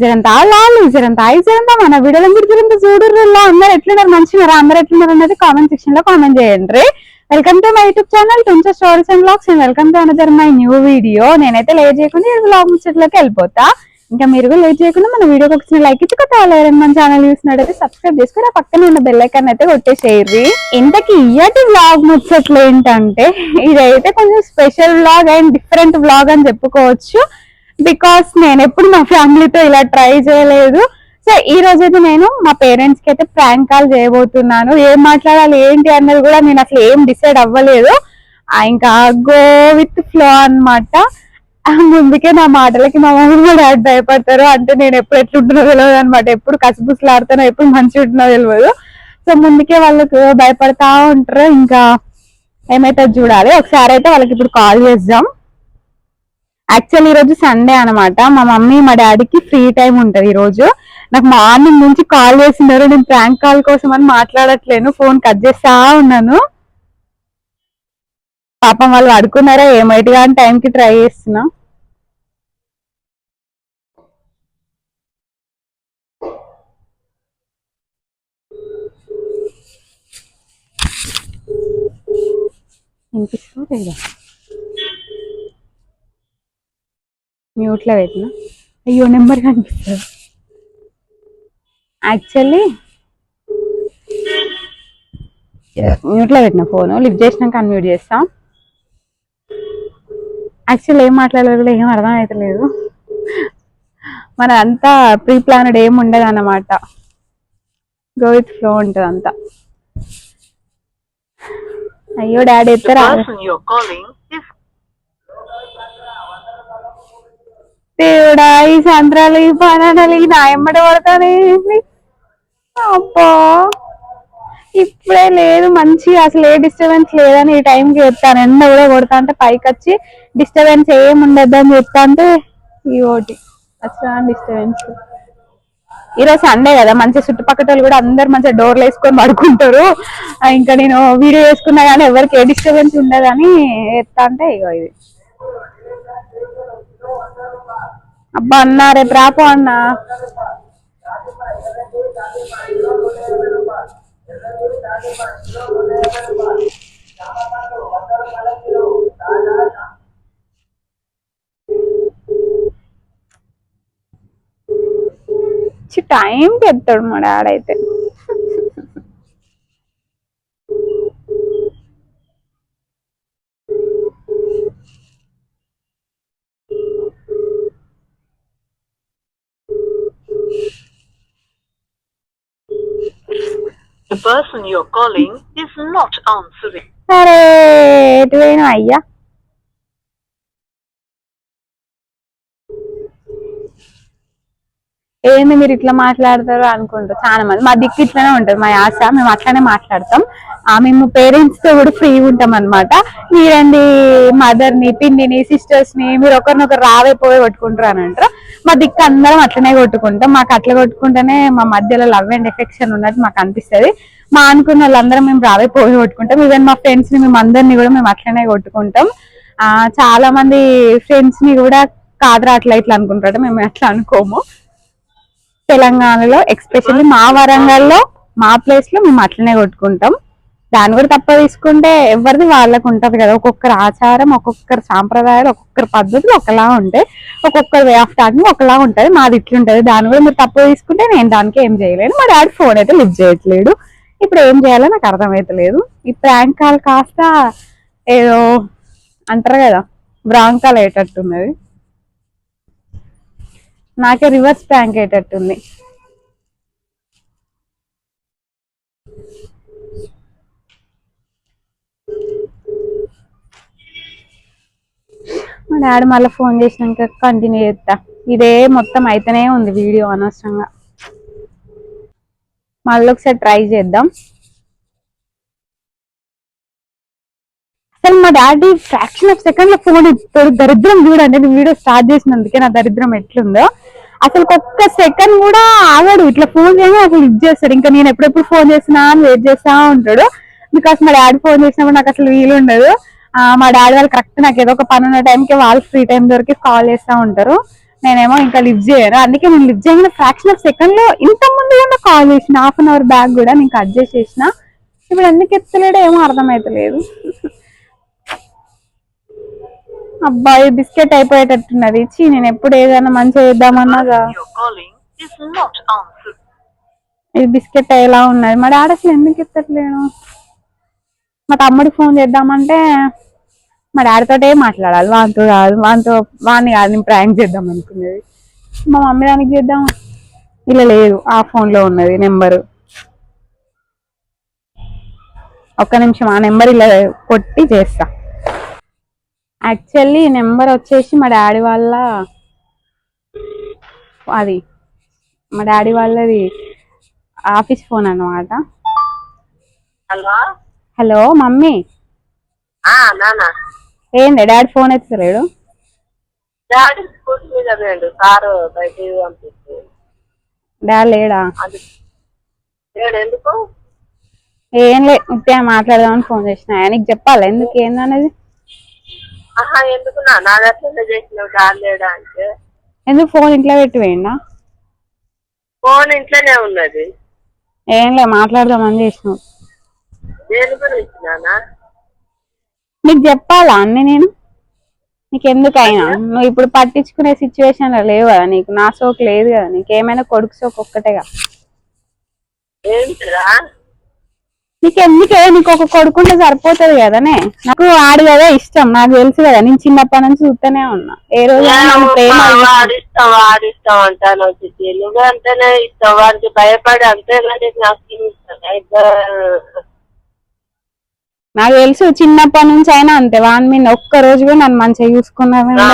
జరంతా Lalu జరంతా I మన వీడియోలో మీరు జరంత చూడుర్రులా? అందరు ఎట్లున్నారు? మంచిగా అందరు ఎట్లున్నారు అనేది కామెంట్ సెక్షన్లో కామెంట్ చేయండి. Welcome to my YouTube channel టుంచర్ stories and blogs and welcome to another my new video నేనైతే లేట్ చేయకుండా బ్లాగ్ ముచ్చట్లోకి వెళ్ళిపోతా. ఇంకా మీరు కూడా లేట్ చేయకుండా మన వీడియోకి వచ్చిన లైక్ ఇచ్చి కొత్త మన ఛానల్ చూసినట్టయితే సబ్స్క్రైబ్ చేసుకుని ఆ పక్కన ఉన్న బెల్ ఐకాన్ అయితే కొట్టేసేయండి. ఇంతకి ఇయటి వ్లాగ్ ముచ్చట్లు ఏంటంటే ఇదైతే కొంచెం special vlog and different vlog అని చెప్పుకోవచ్చు. బికాస్ నేను ఎప్పుడు మా ఫ్యామిలీతో ఇలా ట్రై చేయలేదు. సో ఈ రోజు అయితే నేను మా పేరెంట్స్కి అయితే ప్రాంక్ కాల్ చేయబోతున్నాను. ఏం మాట్లాడాలి ఏంటి అన్నది కూడా నేను అసలు ఏం డిసైడ్ అవ్వలేదు. ఇంకా గో విత్ ఫ్లో అన్నమాట. ముందుకే నా మాటలకి మా మమ్మీ మా డాడీ భయపడతారు. అంటే నేను ఎప్పుడు ఎట్లుంటున్నా తెలియదు అనమాట ఎప్పుడు కసిపుసలాడుతానో ఎప్పుడు మంచిగా ఉంటున్నా తెలియదు సో ముందుకే వాళ్ళకు భయపడతా ఉంటారు. ఇంకా ఏమైతే చూడాలి. ఒకసారి అయితే వాళ్ళకి ఇప్పుడు కాల్ చేద్దాం. యాక్చువల్ ఈ రోజు సండే అనమాట మా మమ్మీ మా డాడీకి ఫ్రీ టైం ఉంటది ఈ రోజు. నాకు మార్నింగ్ నుంచి కాల్ చేసినారు నేను ప్రాంక్ కాల్ కోసం అని మాట్లాడట్లేను. ఫోన్ కట్ చేస్తా ఉన్నాను. పాపం వాళ్ళు అడుకున్నారా ఏమైతే కానీ టైంకి ట్రై చేస్తున్నా. వినిపిస్తుందా లేదా? మ్యూట్లో పెట్టిన? అయ్యో నెంబర్ కనిపిస్తుంది యాక్చువల్లీ మ్యూట్లో పెట్టిన ఫోన్. లిఫ్ట్ చేసినాక అన్మ్యూట్ చేస్తా. యాక్చువల్ ఏం మాట్లాడాలో కూడా ఏం అర్థం అవుతలేదు మన అంతా ప్రీ ప్లానెడ్ ఏం ఉండదు అన్నమాట. గో విత్ ఫ్లో ఉంటుంది అంతా. అయ్యో డాడీ ఎత్తరా? దేవుడా ఈ సంద్రాలు ఈ బనానాలు ఈ నా ఎమ్మట పడతానే అబ్బా! ఇప్పుడే లేదు మంచి అసలు ఏ డిస్టర్బెన్స్ లేదని ఈ టైంకి చెప్తాను. ఎండ కూడా కొడతా అంటే పైకి వచ్చి డిస్టర్బెన్స్ ఏం ఉండద్దు అని చెప్తా అంటే ఈ ఒకటి అసలు డిస్టర్బెన్స్ ఈరోజు సండే కదా మంచి చుట్టుపక్కల కూడా అందరు మంచిగా డోర్లు వేసుకొని పడుకుంటారు. ఇంకా నేను వీడియో వేసుకున్నా కానీ ఎవరికి ఏ డిస్టర్బెన్స్ ఉండదని చెప్తా అంటే ఇగో ఇది. అబ్బా అన్నా రేపు రాపో అన్నా. టైంకి ఎత్తాడు మా డాడైతే The person you're calling is not answering. अरे तू ये ना आइया ఏంది మీరు ఇట్లా మాట్లాడతారు అనుకుంటారు. చాలా మంది. మా దిక్కు ఇట్లానే ఉంటది. మా యాస మేము అట్లానే మాట్లాడతాం. ఆ మేము పేరెంట్స్తో కూడా ఫ్రీ ఉంటాం అనమాట మీరండి మదర్ని పిన్నిని సిస్టర్స్ని మీరు ఒకరినొకరు రావే పోయి కొట్టుకుంటారు అని అంటారు. మా దిక్కు అందరం అట్లనే కొట్టుకుంటాం. మాకు అట్లా కొట్టుకుంటేనే మా మధ్యలో లవ్ అండ్ ఎఫెక్షన్ ఉన్నట్టు మాకు అనిపిస్తది. మా అనుకున్న వాళ్ళందరం మేము రావే పోయి కొట్టుకుంటాం. ఈవెన్ మా ఫ్రెండ్స్ని మేము అందరినీ కూడా మేము అట్లనే కొట్టుకుంటాం. ఆ చాలా మంది ఫ్రెండ్స్ని కూడా కాదురా అట్లా ఇట్లా అనుకుంటారు. మేము అట్లా అనుకోము. తెలంగాణలో ఎక్స్పెషల్లీ మా వరంగల్లో మా ప్లేస్లో మేము అట్లనే కొట్టుకుంటాం. దాన్ని కూడా తప్ప తీసుకుంటే ఎవరిది వాళ్ళకు ఉంటది కదా. ఒక్కొక్కరి ఆచారం ఒక్కొక్కరి సాంప్రదాయాలు ఒక్కొక్కరి పద్ధతులు ఒకలా ఉంటాయి. ఒక్కొక్కరి వే ఆఫ్ టాకింగ్ ఒకలా ఉంటది మాది ఇట్లుంటది. దాని కూడా మీరు తప్పు తీసుకుంటే నేను దానికి ఏం చేయలేను. మా డాడీ ఫోన్ అయితే లిఫ్ట్ చేయట్లేడు. ఇప్పుడు ఏం చేయాలో నాకు అర్థమవుతలేదు ఈ ప్రాంక్ కాల్ కాస్త ఏదో అంటారు కదా బ్రాంక్ అయ్యేటట్టున్నది నాకే రివర్స్ ప్యాంక్ అయ్యేటట్టుంది. మా డాడీ మళ్ళీ ఫోన్ చేసినాక కంటిన్యూ చేస్తా. ఇదే మొత్తం అయితేనే ఉంది వీడియో అనవసరంగా. మళ్ళీ ఒకసారి ట్రై చేద్దాం. డాడీ ఫ్రాక్షన్ ఆఫ్ సెకండ్లో ఫోన్ ఇస్తాడు దరిద్రం చూడండి నేను వీడియో స్టార్ట్ చేసినందుకే నా దరిద్రం ఎట్లుందో. అసలు ఒక్క సెకండ్ కూడా ఆగాడు. ఇట్లా ఫోన్ చేయగా అసలు ఇది చేస్తాడు. ఇంకా నేను ఎప్పుడెప్పుడు ఫోన్ చేసినా అని వెయిట్ చేస్తా ఉంటాడు. బికాస్ మా డాడీ ఫోన్ చేసినప్పుడు నాకు అసలు వీలు ఉండదు. మా డాడీ వాళ్ళు కరెక్ట్ నాకు ఏదో ఒక పని ఉన్న టైంకి వాళ్ళు ఫ్రీ టైం దొరికి కాల్ చేస్తా ఉంటారు. నేనేమో ఇంకా లిఫ్ట్ చేయను. అందుకే నేను లిఫ్ట్ చేయగానే ఫ్రాక్షన్ ఆఫ్ సెకండ్లో ఇంత ముందు కూడా కాల్ చేసిన హాఫ్ అన్ అవర్ బ్యాక్ కూడా నేను కట్ చేసేసిన. ఇప్పుడు ఎందుకు ఎత్తలేడో ఏమో అర్థమవుతలేదు అబ్బాయి బిస్కెట్ అయిపోయేటట్టున్నది. చీ నేను ఎప్పుడు ఏదైనా మంచిగా చేద్దామన్నాగా ఇది బిస్కెట్ అయ్యేలా ఉన్నది? మా డాడీ అసలు ఎందుకు ఎత్తట్లేను? మా తమ్ముడికి ఫోన్ చేద్దామంటే మా డాడీతోటే మాట్లాడాలి. వాంతో కాదు వాంతో వాడిని కాదు నేను ప్రాంక్ చేద్దాం అనుకునేది మా మమ్మీ దానికి చేద్దాం. ఇలా లేదు ఆ ఫోన్లో ఉన్నది నెంబరు. ఒక్క నిమిషం ఆ నెంబర్ ఇలా కొట్టి చేస్తా. యాక్చువల్లీ నెంబర్ వచ్చేసి మా డాడీ వాళ్ళ అది మా డాడీ వాళ్ళది ఆఫీస్ ఫోన్ అన్నమాట. హలో? Hello mummy? ఏంది డాడీ ఫోన్ ఎత్తలేడు? డాడీ స్కూల్ మీద వేయండు కారు బయటికి పంపిస్తే డాడీ లేడా? లేడు ఎందుకు? ఏం లే ఉత్తే మాట్లాడదామని ఫోన్ చేసిన. నీకు చెప్పాలి ఎందుకు ఏందనేది? ఆహా ఎందుకు నా నా దగ్గర చేసినావు? డాడీ లేడా అంటే? ఎందుకు ఫోన్ ఇంట్లో పెట్టి పోయిండా ఫోన్ ఇంట్లోనే ఉన్నది. ఏం లే మాట్లాడదామని చేసినావు. దేని గురించి నాన్న నీకు చెప్పాలా అన్ని నేను? నీకు ఎందుకైనా నువ్వు ఇప్పుడు పట్టించుకునే సిచ్యువేషన్ లేవు కదా నీకు. నా సోకు లేదు కదా నీకు. ఏమైనా కొడుకు సోకు ఒక్కటేగా. ఏంటిరా నీకు ఎందుకే నీకు ఒక కొడుకుంటే సరిపోతుంది కదనే? నాకు ఆడు కదా ఇష్టం. నాకు తెలుసు కదా నేను చిన్నప్పటి నుంచి చూస్తూనే ఉన్నా. ఏ రోజు వాడిస్తాం వాడిస్తాం అంటాను వచ్చి నువ్వే అంటేనే ఇస్తావు వాడికి భయపడి అంతేగాని నాకు నాకు తెలుసు చిన్నప్పటి నుంచి అయినా అంతే. వాని మీద ఒక్క రోజు కూడా నన్ను మంచిగా చూసుకున్నాను ఆ,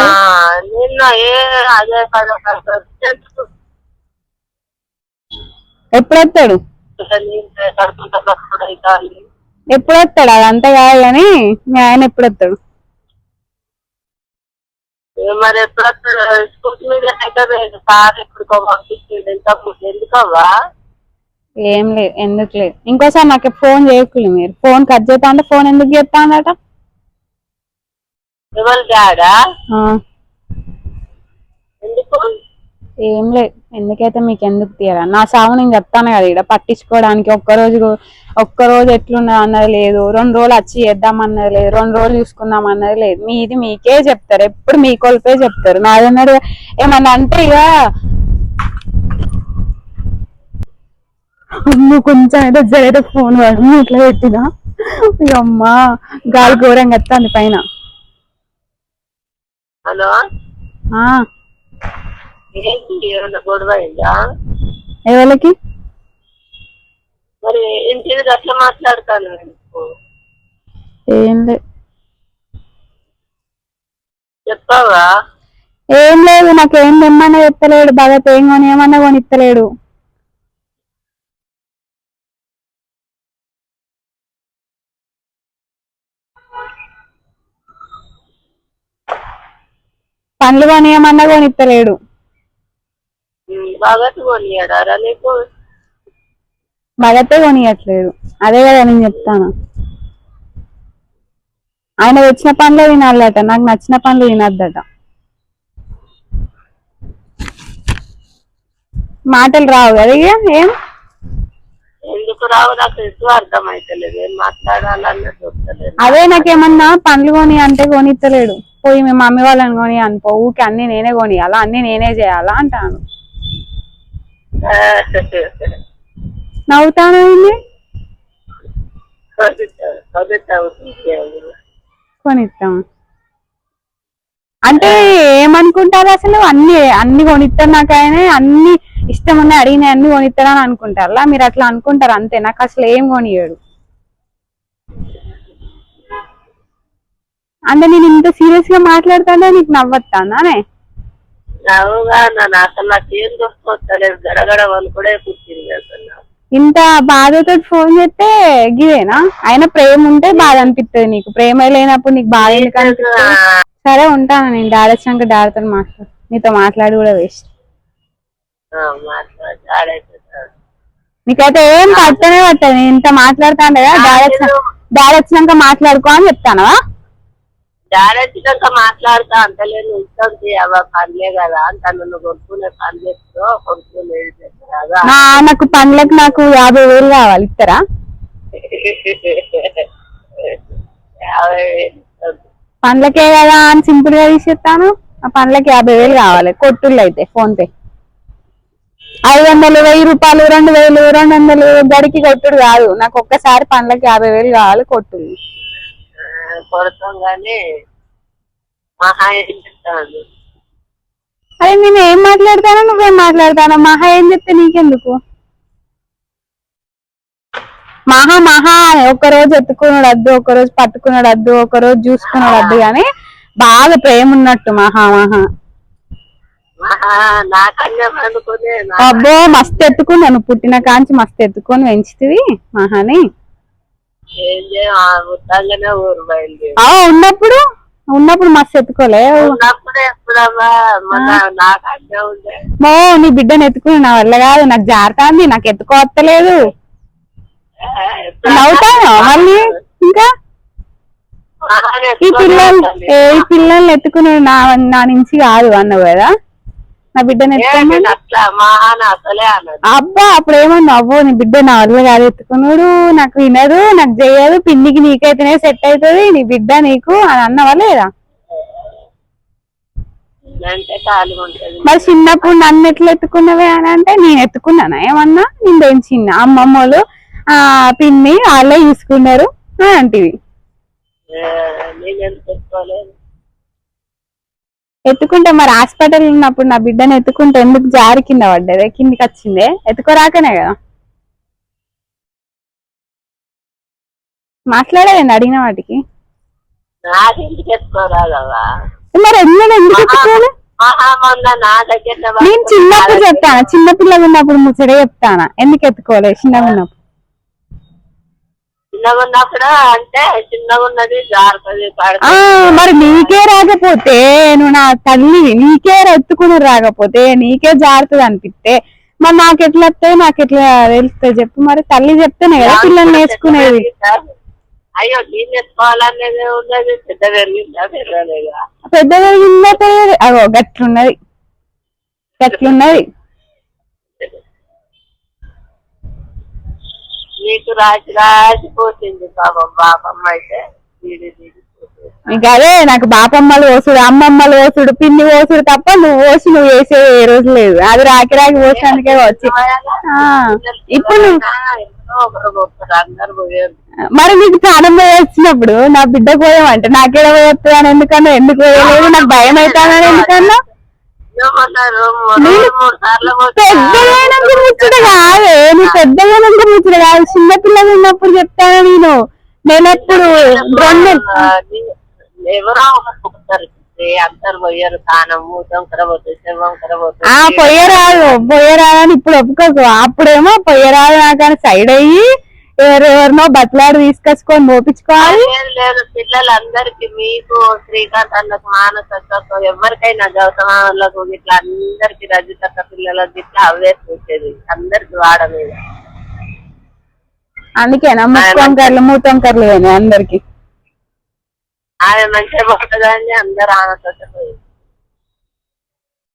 ఎప్పుడు వస్తాడు వస్తాడు అదంతా కాదు కానీ మీ ఆయన ఎప్పుడు వస్తాడు మరి ఎప్పుడు స్కూల్ మీద అయితే సార్ ఎప్పుడు పంపించింది ఎంత ఎందుకవ్వా? ఏం లేదు ఎందుకు లేదు. ఇంకోసారి నాకు ఫోన్ చేయకులు మీరు. ఫోన్ కట్ చేస్తా అంటే ఫోన్ ఎందుకు చేస్తా అందట ఎవరు డాడా? ఎందుకు ఏం లేదు. ఎందుకైతే మీకు ఎందుకు తీయరా నా సాగు నేను చెప్తాను కదా ఇక్కడ పట్టించుకోవడానికి ఒక్క రోజు ఒక్క రోజు ఎట్లున్నది అన్నది లేదు. రెండు రోజులు వచ్చి చేద్దాం అన్నది లేదు. రెండు రోజులు చూసుకుందాం అన్నది లేదు. మీది మీకే చెప్తారు. ఎప్పుడు మీ కొలిపే చెప్తారు. నాదన్నాడు ఏమన్నా అంటే ఇక నువ్వు కొంచెం అయితే జరైతే ఫోన్ వాడు ఇట్లా పెట్టినా? ఇక అమ్మా గాలి ఘోరంగా వస్తుంది పైన. హలో? గొడవ అయిందా? ఎవరికి? మరి ఇంటి అట్లా మాట్లాడతాను? ఏం లేదు చెప్పావా? ఏం లేదు నాకేం తెమ్మన్నా చెప్తలేడు భగత్ ఏం కొని ఏమన్నా కొనిత్తలేడు. పండ్లు కొనియమన్నా కొనిత్తలేడు. ఉమ్, బాగా కొనియాడారా నీకు భగతే కొనియట్లేదు. అదే కదా నేను చెప్తాను. ఆయన వచ్చిన పనులు తినాలట. నాకు నచ్చిన పనులు తినద్దట. మాటలు రావు కదా ఏం? ఎందుకు రావు? నాకు ఎక్కువ అర్థమైతలేదు. ఏం మాట్లాడాలన్నా చెప్తలేదు అదే నాకేమన్నా పండ్లు కొని అంటే కొనిత్తలేడు. పోయి మీ మమ్మీ వాళ్ళని కొని అనుకో. ఊకి అన్ని నేనే కొనియాలా? అన్ని నేనే చేయాలా? అంటాను. నవ్వుతాను ఏంది? కొనిస్తాం అంటే ఏమనుకుంటారు అసలు? అన్ని అన్ని కొనిస్తారు నాకు ఆయన అన్ని ఇష్టం ఉన్నాయి అడిగిన అన్ని కొనిస్తాడు అని అనుకుంటారా మీరు అట్లా అనుకుంటారు అంతే. నాకు అసలు ఏం కొనియాడు అంటే నేను ఇంత సీరియస్గా మాట్లాడుతానే నీకు నవ్వొస్తానే నవ్వుగా నన్ను అసలు నాకేం గడగడ వాళ్ళు కూడా కూర్చుంది అసలు నాకు. ఇంత బాధతో ఫోన్ చేస్తే గివేనా ఆయన ప్రేమ ఉంటే బాధ అనిపిస్తుంది నీకు. ప్రేమ లేనప్పుడు నీకు బాధ సరే ఉంటాను. నేను డాడీ వచ్చినాక డాడీతో మాట్లాడు. నీతో మాట్లాడి కూడా వేస్ట్. నీకైతే ఏం పట్టనే పట్టదు. ఇంత మాట్లాడుతాను కదా డాడీ వచ్చినాక మాట్లాడుకో అని చెప్తానవా? జాడెచ్చినాక మాట్లాడతా అంతలేదు ఇష్టం అవ్వ పనిలే కదా నువ్వు కొనుక్కునే పని చేసుకో కొనుక్కునే కదా నాకు పండ్లకు నాకు యాభై వేలు కావాలి. ఇస్తారా? యాభై వేలు ఇస్తుంది. పండ్లకే కదా అని సింపుల్గా తీసేస్తాను. ఆ పండ్లకి యాభై వేలు కావాలి. కొట్టుళ్ళు అయితే ఫోన్ పే. ఐదు వందలు వెయ్యి రూపాయలు రెండు వేలు రెండు వందలు గడికి కొట్టుడు కాదు. నాకు ఒక్కసారి పండ్లకి యాభై వేలు కావాలి కొట్టుళ్ళు. మహా ఏం చెప్తాను అరే నేను ఏం మాట్లాడతానో నువ్వేం మాట్లాడతానో? మహా ఏం చెప్తే నీకెందుకు? మహా మహా ఒక రోజు ఎత్తుకున్నాడు వద్దు ఒక రోజు పట్టుకున్నాడు వద్దు ఒక రోజు చూసుకున్నాడు వద్దు కానీ బాగా ప్రేమ ఉన్నట్టు మహా మహా. అబ్బో మస్తు ఎత్తుకున్నాను పుట్టిన కాంచి మస్తు ఎత్తుకొని పెంచుతుంది మహాని. ఉన్నప్పుడు? ఉన్నప్పుడు మస్తు ఎత్తుకోలే? మో నీ బిడ్డను ఎత్తుకుని నా వల్ల కాదు నాకు జారుతాంది నాకు ఎత్తుకోవత్తలేదు? నవ్వుతాను మళ్ళీ ఇంకా? ఈ పిల్లలు ఈ పిల్లల్ని ఎత్తుకుని నా నా నుంచి కాదు అన్నావు కదా? నా అన్నది అబ్బా అప్పుడు ఏమన్నా అవ్వు నీ బిడ్డ నా వల్ల కాదు ఎత్తుకున్నాడు నాకు వినదు నాకు చేయదు పిన్నికి నీకైతేనే సెట్ అవుతుంది నీ బిడ్డ నీకు అని అన్నవా లేదా? మరి చిన్నప్పుడు నన్ను ఎట్లా ఎత్తుకున్నవే అని అంటే నేను ఎత్తుకున్నానా? ఏమన్నా? నేను పెంచిన అమ్మమ్మలు ఆ పిన్ని వాళ్ళే అంటివి ఆ, నేను ఎత్తుకుంటే మరి హాస్పిటల్ ఉన్నప్పుడు నా బిడ్డను ఎత్తుకుంటే ఎందుకు జారి కింద పడ్డదే? కిందికి వచ్చిందే? ఎత్తుకోరాకనే కదా. మాట్లాడలేండి అడిగిన వాటికి. మరి ఎందుకు ఎత్తుకోవాలి? నేను చిన్నప్పుడు చెప్తాను? చిన్నపిల్లగా ఉన్నప్పుడు ముచ్చట చెప్తానా? ఎందుకు ఎత్తుకోలే చిన్నగా ఉన్నప్పుడు. చిన్నగా ఉన్నప్పుడు అంటే చిన్నగా ఉన్నది జారుతుంది ఆ పడుతుంది మరి నీకే రాకపోతే నువ్వు నా తల్లి నీకే ఎత్తుకుని రాకపోతే నీకే జారుతుంది అనిపిస్తే మరి నాకు ఎట్లా వస్తాయి నాకు ఎట్లా తెలుస్తుంది చెప్పు. మరి తల్లి చెప్తేనే కదా పిల్లలు నేర్చుకునేది. అయ్యో నేను ఉన్నది పెద్ద పెరిగిందా పెరగలేదా పెద్ద పెరిగిందో తెలియదు అగో గట్లున్నది. గట్లున్నది. నీకు రాసి రాసిపోతుంది పాపం పాపమ్మ అయితే వీడి ఇంకా అదే నాకు బాపమ్మలు ఓసుడు అమ్మమ్మలు ఓసుడు పిన్ని ఓసుడు తప్ప నువ్వు ఓసి నువ్వు వేసే ఏ రోజు లేదు. అది రాకి రాకి పోసినందుకే వచ్చి. ఇప్పుడు మరి నీకు ప్రాణం వచ్చినప్పుడు నా బిడ్డ పోయామంటే నాకేడ పోయొస్తుంది అని ఎందుకన్నా? ఎందుకు పోయలేదు? నాకు భయం అవుతానని ఎందుకన్నా ఏమన్నారు మూడు మూడు సార్లు పెద్దగైనాక ముచ్చట కాదే. నీ పెద్దగైనాక ముచ్చట కాదు. చిన్న పిల్లలు ఉన్నప్పుడు చెప్తాను నేను. నేనప్పుడు రెండు ఆ పోతుంది పొయ్యరాదు. పొయ్యరాదు అని ఇప్పుడు ఒప్పుకోకు. అప్పుడేమో పొయ్యరాదు నాకని సైడ్ అయ్యి ఎవరెవరినో బతలాడు తీసుకొచ్చుకొని మోపించుకోవాలి. లేదు లేదు పిల్లలందరికి మీకు శ్రీకాంత్ అన్నకు మానసక్కకు ఎవరికైనా గౌతమ వాళ్ళకు ఇట్లా అందరికి రజితక్క పిల్లలకు ఇట్లా అవే వచ్చేది అందరికి వాడ మీద. ముక్కొంకర్లు మూతొంకర్లు పోయినాయి అందరికి. ఆమె మంచిగా పోతుందని అందరు ఆనసక్కకు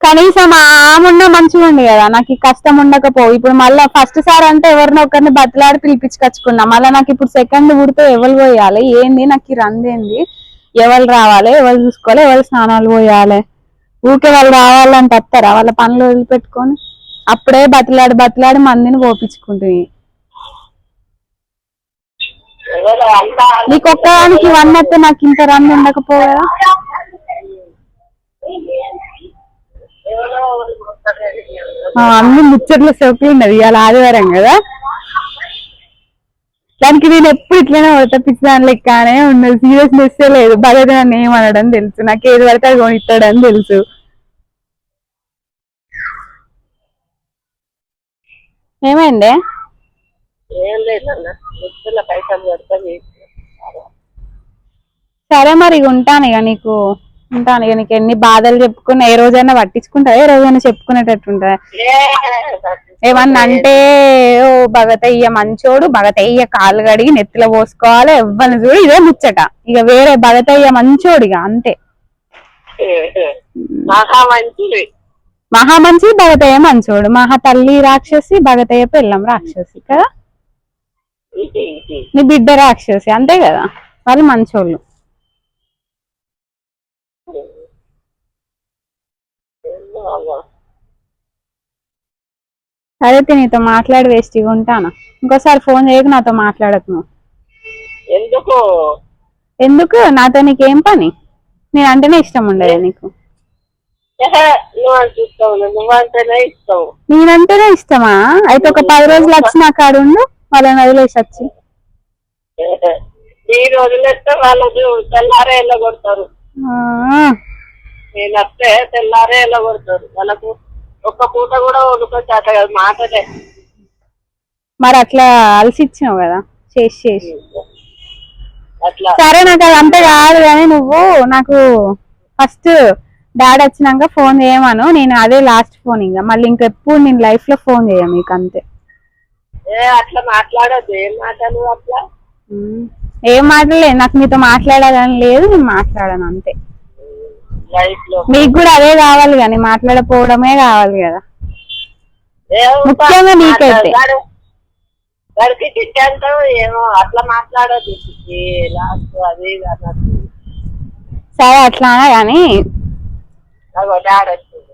కనీసం ఆమున్న మంచిగా ఉంది కదా. నాకు కష్టం ఉండకపో. ఇప్పుడు మళ్ళీ ఫస్ట్ సార్ అంటే ఎవరినో ఒకరిని బతలాడి పిలిపించుకొచ్చుకున్నా. మళ్ళీ నాకు ఇప్పుడు సెకండ్ పుడితే ఎవరు పోయాలి? ఏంది? నాకు ఈ రందేంది ఎవరు రావాలి? ఎవరు చూసుకోవాలి? ఎవరు స్నానాలు పోయాలి? ఊకే వాళ్ళు రావాలంటే వస్తారా? వాళ్ళ పనులు వదిలిపెట్టుకొని అప్పుడే బతలాడి బతలాడి మందిని పోపించుకుంటుంది. నీకు ఒక్కదానికి వన్ వస్తే నాకు ఇంత రన్ ఉండకపోదా ఎవరో ఒకరు పోతారు. ఆ, అన్ని ముచ్చట్లు సోకులు ఉన్నది ఇవాళ ఆదివారం కదా. దానికి నేను ఎప్పుడు ఇట్లనే పడతా పిచ్చిదాని లెక్కనే ఉన్నది సీరియస్నెస్ లేదు. భగత్ నన్ను ఏమనడం తెలుసు. నాకు ఏది పడితే అది కొనిస్తాడని తెలుసు. ఏమైంది? సరే మరి ఉంటాను ఇక నీకు. ఉంటాను. ఇక నీకు ఎన్ని బాధలు చెప్పుకున్నా ఏ రోజైనా పట్టించుకుంటా ఏ రోజైనా చెప్పుకునేటట్టు ఉంటా ఏమన్నా అంటే ఓ భగతయ్య మంచోడు భగతయ్య కాళ్ళు కడిగి నెత్తిలో పోసుకోవాలి ఎవ్వరిని చూడు ఇదే ముచ్చట. ఇక వేరే భగతయ్య మంచోడు ఇక అంతే. మహా మంచి. భగతయ్య మంచోడు. మహా తల్లి రాక్షసి భగతయ్య పెళ్ళం రాక్షసి కదా. నీ బిడ్డ రాక్షసి అంతే కదా? వాళ్ళు మంచోళ్ళు. అదే నీతో మాట్లాడి వేస్ట్ ఉంటాను. ఇంకోసారి ఫోన్ చేయకు నాతో మాట్లాడకు నువ్వు. ఎందుకు? ఎందుకు? నాతో నీకేం పని? నేను అంటేనే ఇష్టం ఉండదు నీకు? నేనంటేనే ఇష్టమా? అయితే ఒక పది రోజులు వచ్చి నా కాడు ఉండు వాళ్ళని వదిలేసి వచ్చి. ఈ వాళ్ళది తెల్లారే వెళ్ళగొడతారు ఆ, నేను వస్తే తెల్లారే వెళ్ళగొడతారు వాళ్ళకు ఒక్క పూట కూడా వండుకో చేత కాదు మాటలే. మరి అట్లా అలసి ఇచ్చినావు కదా చేసి చేసి. అట్లా. సరే నాకు అది అంత కాదు కానీ నువ్వు నాకు ఫస్ట్ డాడీ వచ్చినాక ఫోన్ చేయమను నేను అదే లాస్ట్ ఫోన్ ఇంకా. మళ్ళీ ఇంకెప్పుడు నేను లైఫ్లో ఫోన్ చేయ మీకు అంతే ఏ అట్లా మాట్లాడద్దు. ఏం మాటలు అట్లా. ఏం మాట్లాడలేదు నాకు మీతో మాట్లాడాలని లేదు నేను మాట్లాడాను అంతే. మీకు కూడా అదే కావాలి కానీ మాట్లాడకపోవడమే కావాలి కదా. ముఖ్యంగా నీకైతే. తిట్టంతో ఏమో అట్లా మాట్లాడదు లాస్ట్ అది ఇది అన్నట్టు. సరే అట్లా కానీ అగో డాడీ వచ్చింది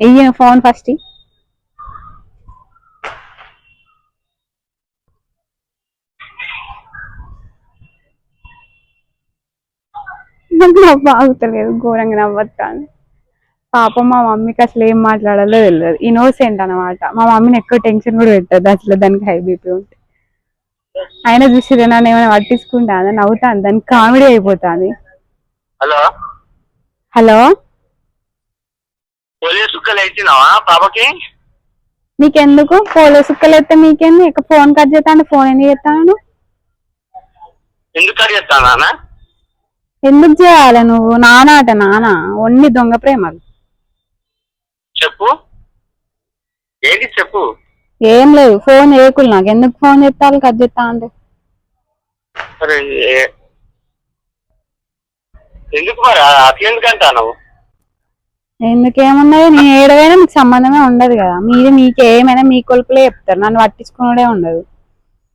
ఇయ్యి ఫోన్ ఫస్ట్ ఇయ్యి. నాకు నవ్వు ఆగుతలేదు ఘోరంగా నవ్వత్తాను పాపం మా మమ్మీకి అసలు ఏం మాట్లాడాలో తెలియదు ఇన్నోసెంట్ అన్నమాట. మా మమ్మీని ఎక్కువ టెన్షన్ కూడా పెట్టదు అసలు దానికి హై బీపీ ఉంటే. ఆయన చూసి నన్ను ఏమైనా పట్టించుకుంటా నవ్వుతాను దానికి కామెడీ అయిపోతాను హలో? హలో? నీకెందుకు పోలో సుక్కలు ఎత్తే మీకేంది ఇక ఫోన్ కట్ చేస్తాను ఫోన్ ఎందుకు చేస్తాను ఎందుకు అడిగేస్తానా ఎందుకు చేయాలి నువ్వు? నానాట నానా. ఒన్ని దొంగ ప్రేమలు. చెప్పు. ఏంటి చెప్పు? ఏం లేదు ఫోన్ చేయకులు నాకు. ఎందుకు ఫోన్ చేస్తాను కట్ చేస్తా అంటే. ఎందుకు మరి? అట్లా ఎందుకేమున్నది నేను ఏడవైనా మీకు సంబంధమే ఉండదు కదా. మీరు మీకు ఏమైనా మీ కొలుపులే చెప్తారు. నన్ను పట్టించుకునే ఉండదు.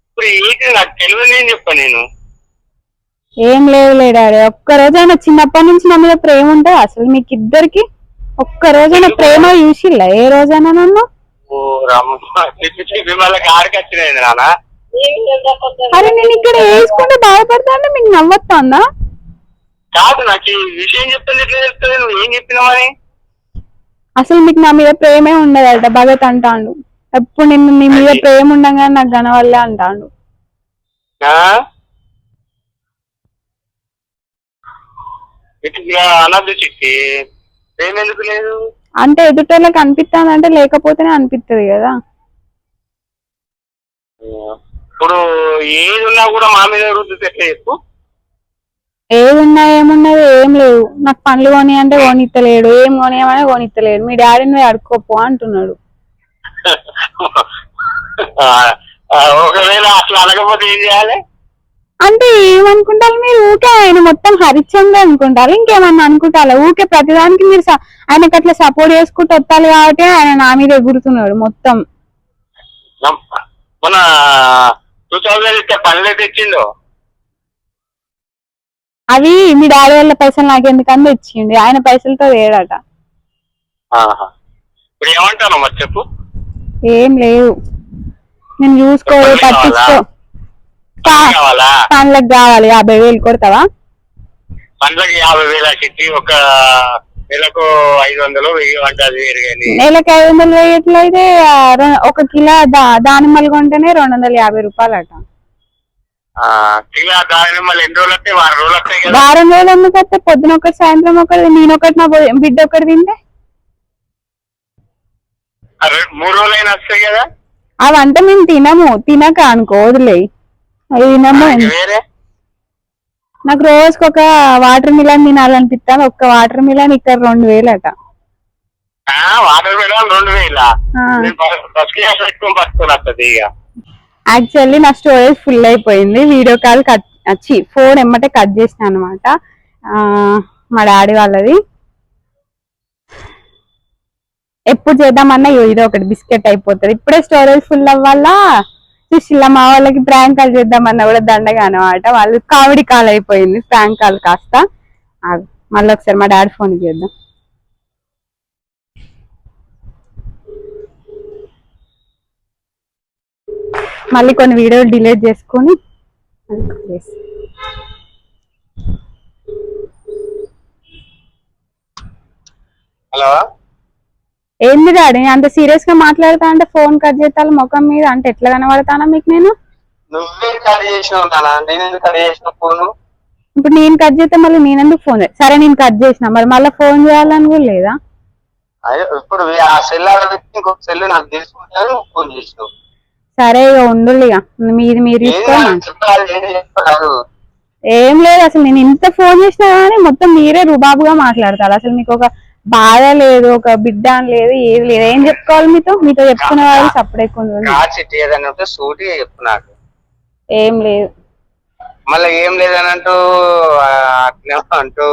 ఇప్పుడు నాకు తెలియదు నేను చెప్పా నేను. ఏం లేదు లేడాడు ఒక్క రోజైనా చిన్నప్పటి నుంచి నా మీద ప్రేమ ఉంటుంది అసలు మీకు ఇద్దరికి ఒక్క రోజైనా ప్రేమ చూసిల్లా? ఏ రోజైనా నన్ను? అరే నేను ఇక్కడ వేసుకుంటే బాధపడతా అంటే మీకు నవ్వొస్తుందా? కాదు నాకు ఈ విషయం చెప్తుంది ఎట్లా చెప్తుంది నువ్వు ఏం చెప్పినావని అసలు మీకు నా మీద ప్రేమే ఉండదట భగత్ అంటాండు. ఎప్పుడు నిన్ను నీ మీద ప్రేమ ఉండగా నాకు కనవల్లే అంటాండు. ప్రేమ ఎందుకు లేదు. అంటే ఎదుటోళ్ళకి అనిపిస్తుంది అంటే లేకపోతేనే అనిపిస్తుంది కదా. ఇప్పుడు ఏది ఉన్నా కూడా మా మీద రుద్దితే ఎట్లా చెప్పు. ఏమున్నది ఏం లేవు. నాకు పనులు కొని అంటే కొనిత్తలేడు ఏం కొనియమని కొనిత్తలేడు. మీ డాడీని పోయి అడుక్కోపో అంటున్నాడు. ఒకవేళ అట్లా అనకపోతే ఏం చేయాలి? అంటే ఏమనుకుంటారు? మీరు ఊకే ఆయన మొత్తం హరిచంద్ర అనుకుంటారు. ఇంకేమన్నా అనుకుంటారా? ఊకే ప్రతిదానికి మీరు ఆయనకి అట్లా సపోర్ట్ చేసుకుంటూ వస్తారు కాబట్టి ఆయన నా మీద ఎగురుతున్నాడు మొత్తం. మన టూ థౌజండ్ ఇస్తే పనులు అవి మీ డాడీ వాళ్ళ పైసలు నాకు ఎందుకని తెచ్చిండి. ఆయన పైసలతో వేయడట ఆహా. ఇప్పుడు ఏమంటాను మరి చెప్పు. ఏం లేవు నేను పనులు పట్టించుకో. పనులు కావాలా యాభై వేలు కొడతావా? పనులకి యాభై వేల చిట్టి ఒక నెలకు ఐదు వందలు వెయ్యి వేరు కానీ నెలకి ఐదు వందలు వేయట్లయితే ఒక కిలో దానిమ్మలు కొంటేనే రెండు వందల యాభై రూపాయలట. కిలో దాని మళ్ళీ ఎన్ని రోజులు వస్తాయి? వారం రోజులు వస్తాయి కదా. వారం రోజులు ఎందుకు పొద్దున ఒకటి సాయంత్రం ఒకటి నేను ఒకటి నా బిడ్డ ఒకటి తింటే? మూడు రోజులు అయినా వస్తాయి కదా? అవంటే మేము తినము తినక అనుకో వదిలేయి నాకు రోజుకి ఒక వాటర్ మిలన్ తినాలనిపిస్తాను ఒక్క వాటర్ మిలన్ ఇక్కడ రెండు వేలట. వాటర్ మిలన్ రెండు వేల. యాక్చువల్లీ నా స్టోరేజ్ ఫుల్ అయిపోయింది. వీడియో కాల్ కట్ వచ్చి ఫోన్ ఎమ్మటే కట్ చేసిన అనమాట మా డాడీ వాళ్ళది. ఎప్పుడు చేద్దామన్నా ఇది ఒకటి బిస్కెట్ అయిపోతుంది. ఇప్పుడే స్టోరేజ్ ఫుల్ అవ్వాలా? సుశీల మా వాళ్ళకి ప్రాంక్ కాల్ చేద్దామన్నా కూడా దండగా అనమాట వాళ్ళు కామెడీ కాల్ అయిపోయింది. ప్రాంక్ కాల్ కాస్త. మళ్ళీ ఒకసారి మా డాడీ ఫోన్ చేద్దాం. మళ్ళీ కొన్ని వీడియోలు డిలీట్ చేసుకొని హలో ఏంది డాడీ? అంత సీరియస్గా మాట్లాడతా అంటే ఫోన్ కట్ చేస్తాను ముఖం మీద అంటే ఎట్లా కనబడతానా మీకు నేను? నువ్వే కట్ చేసినావు నాన్న? నేను ఎందుకు కట్ చేసిన ఫోను ఇప్పుడు నేను కట్ చేస్తే మళ్ళీ నేను ఎందుకు ఫోన్ సరే నేను కట్ చేసిన. మరి మళ్ళీ ఫోన్ చేయాలని కూడా లేదా? అయ్యో ఇప్పుడు ఆ సెల్ ఇంకొక సెల్ నాకు తీసుకుంటాను నువ్వు ఫోన్ చేసినావు. సరే ఇక ఉండు ఇక మీది మీరు తీసుకోండి. ఏం లేదు అసలు నేను ఇంత ఫోన్ చేసినా కానీ మొత్తం మీరే రుబాబుగా మాట్లాడతారు. అసలు మీకు ఒక బాధ లేదు ఒక బిడ్డ అని లేదు ఏది లేదు. ఏం చెప్పుకోవాలి మీతో? మీతో చెప్పుకునే వాళ్ళు సపరేట్ కార్ సిటీ ఏదైనా ఉంటే సూటిగా చెప్పు నాకు. ఏం లేదు. మళ్ళీ ఏం లేదని అంటూ ఆ, అట్లే అంటూ.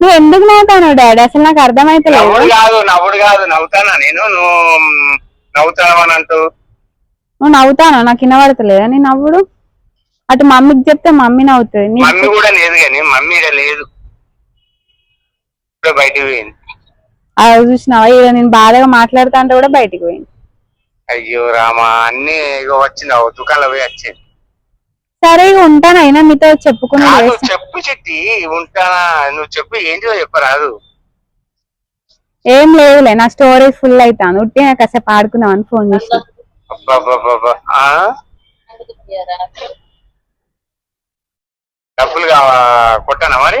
నువ్వు ఎందుకు నవ్వుతాను డాడీ? అసలు నాకు అర్థమైతే నవ్వుడు కాదు నవ్వుడు కాదు నవ్వుతానా? నేను నువ్వు నవ్వుతావు అని అంటూ. నువ్వు నవ్వుతాను? నాకు వినబడతలేదా నీ నవ్వుడు? అటు మమ్మీకి చెప్తే మమ్మీ నవ్వుతుంది. మమ్మీ కూడా లేదు కానీ మమ్మీ లేదు. ఇప్పుడే బయటికి పోయింది. అది చూసినావా? ఇక నేను బాధగా మాట్లాడుతా అంటే కూడా బయటికి పోయింది. అయ్యో రామా అన్ని ఇగో వచ్చింది. ఆ దుకాణంలో పోయి వచ్చింది. సరే ఇక ఉంటాను. అయినా మీతో చెప్పుకుని కాదు చెప్పు చెట్టి. ఉంటానా? నువ్వు చెప్పు. ఏంటిదో చెప్పరాదు. ఏం లేదులే. నా స్టోరేజ్ ఫుల్ అవుతాను ఉట్టి నాకు కాసేపు ఆడుకుందాం అని ఫోన్ చేసి అబ్బబ్బబ్బబ్బా. ఆ? డబ్బులు కావా? కొట్టానా మరి?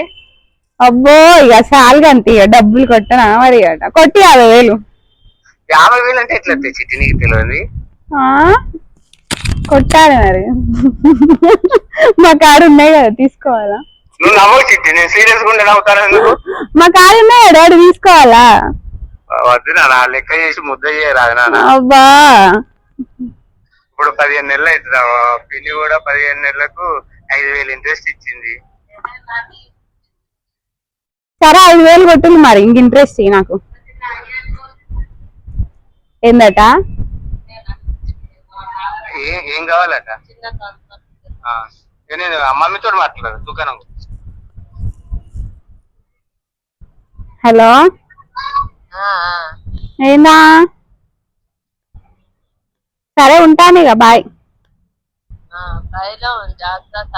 అబ్బో ఇక సాల్గా అంతే ఇక డబ్బులు కొట్టనా మరి ఇక? కొట్టి యాభై వేలు. యాభై వేలు అంటే ఎట్లా చిట్టి నీకు తెలియదు? ఆ? కొట్టాలి మరి. మా కాడు ఉన్నాయి కదా తీసుకోవాలా? నువ్వు నవ్వు చిట్టి నేను సీరియస్గా ఉండే నవ్వుతాను మా కాడు ఉన్నాయి కదా తీసుకోవాలా? వద్దు నాన్న లెక్క చేసి ముద్ద చేయరాదు నాన్న. అబ్బా. ఇప్పుడు పదిహేను నెలలు అవుతుంది? పిల్లి కూడా పదిహేను నెలలకు ఐదు వేలు ఇంట్రెస్ట్ ఇచ్చింది. సరే ఐదు వేలు కొట్టుంది మరి. ఇంక ఇంట్రెస్ట్ ఇయ్యి నాకు. ఏందట? ఏం ఏం కావాలట? నేను మమ్మీతో మాట్లాడదు దుకాణం హలో? ఆ, ఆ. ఏందా? సరే ఉంటాను ఇక. బాయ్. ఆ, పైలో జాగ్రత్త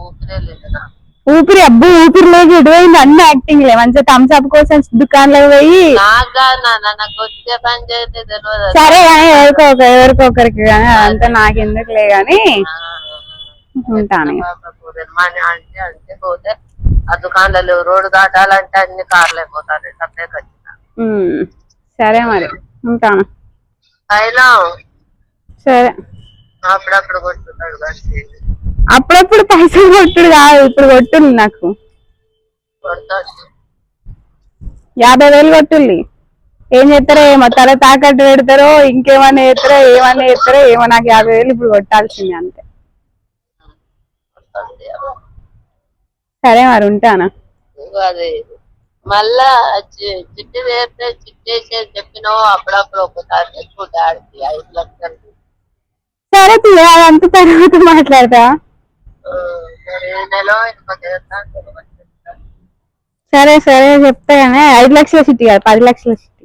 ఊపిరే లేదు. ఊపిరి అబ్బు ఊపిరి లేదు ఎటువైంది? అన్ని యాక్టింగ్ లే. మంచిగా థమ్స్ అప్ కోసం దుకాణంలో పోయి సరే కానీ ఎవరికో ఒక ఎవరికో ఒకరికి కానీ అదంతా నాకు ఎందుకులే గాని ఉంటాను ఆ దుకాణాలు రోడ్డు దాటాలంటే అన్ని కార్లు ఉమ్, సరే మరి. ఉంటాను. సరే. అప్పుడప్పుడు కానీ అప్పుడప్పుడు పైసలు కొట్టుడు కాదు ఇప్పుడు కొట్టుండి నాకు. యాభై వేలు కొట్టుండి. ఏం చేస్తారో ఏమో తల తాకట్టు పెడతారో ఇంకేమన్నా చేస్తారో ఏమన్నా చేస్తారో ఏమో నాకు యాభై వేలు ఇప్పుడు కొట్టాల్సిందే అంతే. సరే మరి ఉంటానా? మళ్ళా చిట్టి వేస్తే చిట్టేసి చెప్పినావు అప్పుడప్పుడు ఒకసారి తెచ్చుకుంటే ఐదు లక్షలు. సరే పిల్ల అదంతా తర్వాత మాట్లాడతా. సరే సరే చెప్తా కానీ ఐదు లక్షల సిటీ కాదు పది లక్షల సిటీ.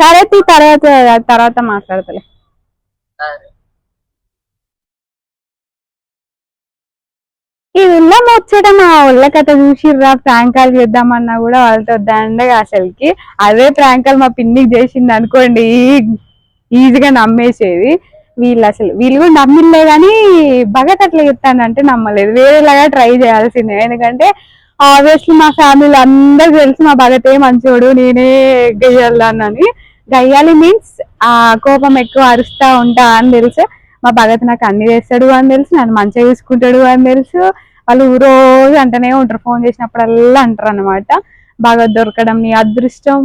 సరే తీ తర్వాత తర్వాత మాట్లాడతలే. ఈ ఊళ్ళో ముచ్చట మా ఊళ్ళో కథ చూసిర్రా? ప్రాంకాలు చేద్దామన్నా కూడా వాళ్ళతో దండగా అసలుకి. అదే ప్రాంకాలు మా పిన్నికి చేసింది అనుకోండి ఈజీగా నమ్మేసేది. వీళ్ళు అసలు వీళ్ళు కూడా నమ్మిలే కానీ భగత్ అట్లా చెప్తానంటే నమ్మలేదు. వేరేలాగా ట్రై చేయాల్సిందే. ఎందుకంటే ఆబ్వియస్లీ మా ఫ్యామిలీ అందరు తెలుసు మా భగతే మంచోడు నేనే గయ్యాలని గయ్యాలి మీన్స్ ఆ కోపం ఎక్కువ అరుస్తా ఉంటా అని తెలుసు. మా భగత్ నాకు అన్ని చేస్తాడు అని తెలుసు నన్ను మంచిగా చూసుకుంటాడు అని తెలుసు. వాళ్ళు రోజు అంటనే ఉంటారు. ఫోన్ చేసినప్పుడల్లా అంటారు అనమాట బాగా దొరకడం నీ అదృష్టం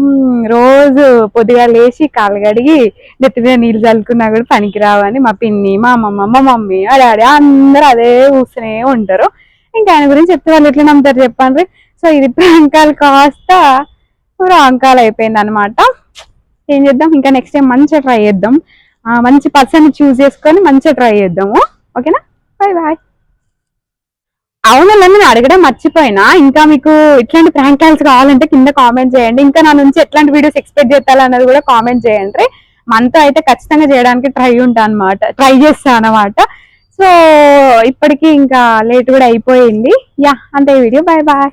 రోజు పొద్దుగా లేచి కాలు కడిగి నెత్తిన నీళ్ళు చల్లుకున్నా కూడా పనికిరావని మా పిన్ని మా అమ్మమ్మ మా మమ్మీ మా అందరూ అదే కూర్చునే ఉంటారు. ఇంకా ఆయన గురించి చెప్తే వాళ్ళు ఎట్లా నమ్ముతారు చెప్పండి. సో ఇది ప్రాంకాలు కాస్త ప్రాంకాలు అయిపోయింది అనమాట ఏం చేద్దాం? ఇంకా నెక్స్ట్ టైం మంచిగా ట్రై చేద్దాం. మంచి పర్సన్ చూస్ చేసుకొని మంచిగా ట్రై చేద్దాము. ఓకేనా? బాయ్ బాయ్ అవును నేను అడగడం మర్చిపోయినా. ఇంకా మీకు ఇట్లాంటి ప్రాంక్ కాల్స్ కావాలంటే కింద కామెంట్ చేయండి. ఇంకా నా నుంచి ఎట్లాంటి వీడియోస్ ఎక్స్పెక్ట్ చేయాలన్నది కూడా కామెంట్ చేయండి. మనతో అయితే ఖచ్చితంగా చేయడానికి ట్రై ఉంటా అనమాట ట్రై చేస్తా అనమాట సో ఇప్పటికి ఇంకా లేట్ కూడా అయిపోయింది. యా అంతే వీడియో బాయ్ బాయ్